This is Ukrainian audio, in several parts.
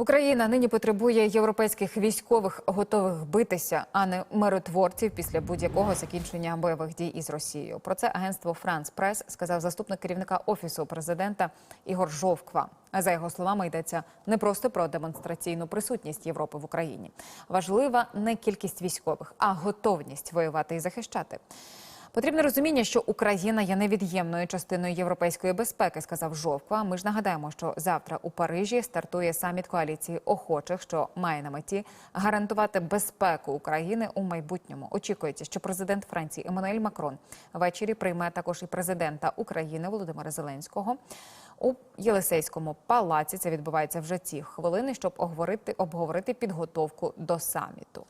Україна нині потребує європейських військових, готових битися, а не миротворців після будь-якого закінчення бойових дій із Росією. Про це агентство Франс Прес сказав заступник керівника офісу президента Ігор Жовква. За його словами, йдеться не просто про демонстраційну присутність Європи в Україні. Важлива не кількість військових, а готовність воювати і захищати. Потрібне розуміння, що Україна є невід'ємною частиною європейської безпеки, сказав Жовква. Ми ж нагадаємо, що завтра у Парижі стартує саміт коаліції охочих, що має на меті гарантувати безпеку України у майбутньому. Очікується, що президент Франції Еммануель Макрон ввечері прийме також і президента України Володимира Зеленського. У Єлисейському палаці це відбувається вже ці хвилини, щоб обговорити, обговорити підготовку до саміту.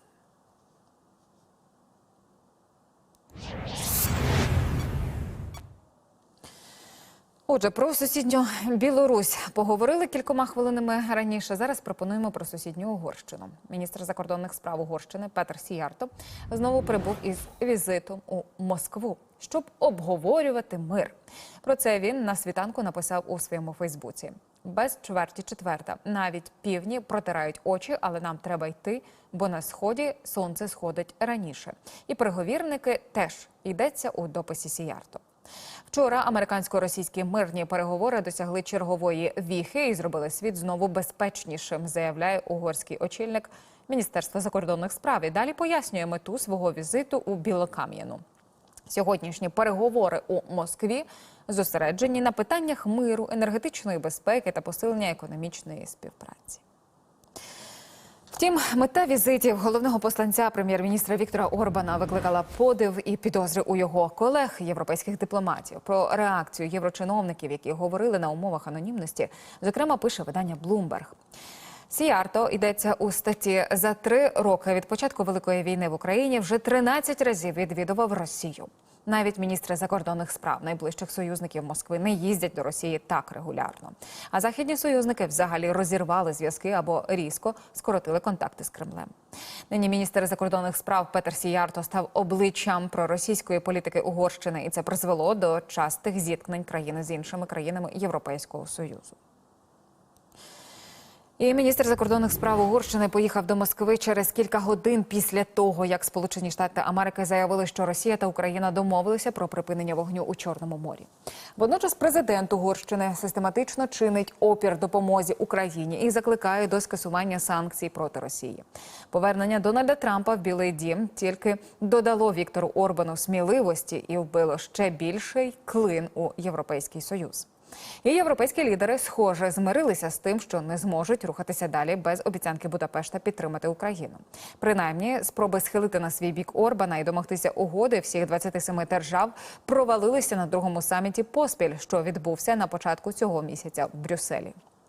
Отже, про сусідню Білорусь поговорили кількома хвилинами раніше. Зараз пропонуємо про сусідню Угорщину. Міністр закордонних справ Угорщини Петр Сіярто знову прибув із візитом у Москву, щоб обговорювати мир. Про це він на світанку написав у своєму Фейсбуці. Без чверті четверта. Навіть півні протирають очі, але нам треба йти, бо на сході сонце сходить раніше. І переговірники теж йдеться у дописі Сіярто. Вчора американсько-російські мирні переговори досягли чергової віхи і зробили світ знову безпечнішим, заявляє угорський очільник Міністерства закордонних справ. І далі пояснює мету свого візиту у Білокам'яну. Сьогоднішні переговори у Москві зосереджені на питаннях миру, енергетичної безпеки та посилення економічної співпраці. Втім, мета візитів головного посланця прем'єр-міністра Віктора Орбана викликала подив і підозри у його колег європейських дипломатів. Про реакцію єврочиновників, які говорили на умовах анонімності, зокрема пише видання Bloomberg. Сіарто йдеться у статті за три роки від початку великої війни в Україні вже 13 разів відвідував Росію. Навіть міністри закордонних справ найближчих союзників Москви не їздять до Росії так регулярно. А західні союзники взагалі розірвали зв'язки або різко скоротили контакти з Кремлем. Нині міністр закордонних справ Петер Сіярто став обличчям проросійської політики Угорщини, і це призвело до частих зіткнень країни з іншими країнами Європейського союзу. І міністр закордонних справ Угорщини поїхав до Москви через кілька годин після того, як Сполучені Штати Америки заявили, що Росія та Україна домовилися про припинення вогню у Чорному морі. Водночас президент Угорщини систематично чинить опір допомозі Україні і закликає до скасування санкцій проти Росії. Повернення Дональда Трампа в Білий Дім тільки додало Віктору Орбану сміливості і вбило ще більший клин у Європейський Союз. І європейські лідери, схоже, змирилися з тим, що не зможуть рухатися далі без обіцянки Будапешта підтримати Україну. Принаймні, спроби схилити на свій бік Орбана і домогтися угоди всіх 27 держав провалилися на другому саміті поспіль, що відбувся на початку цього місяця в Брюсселі.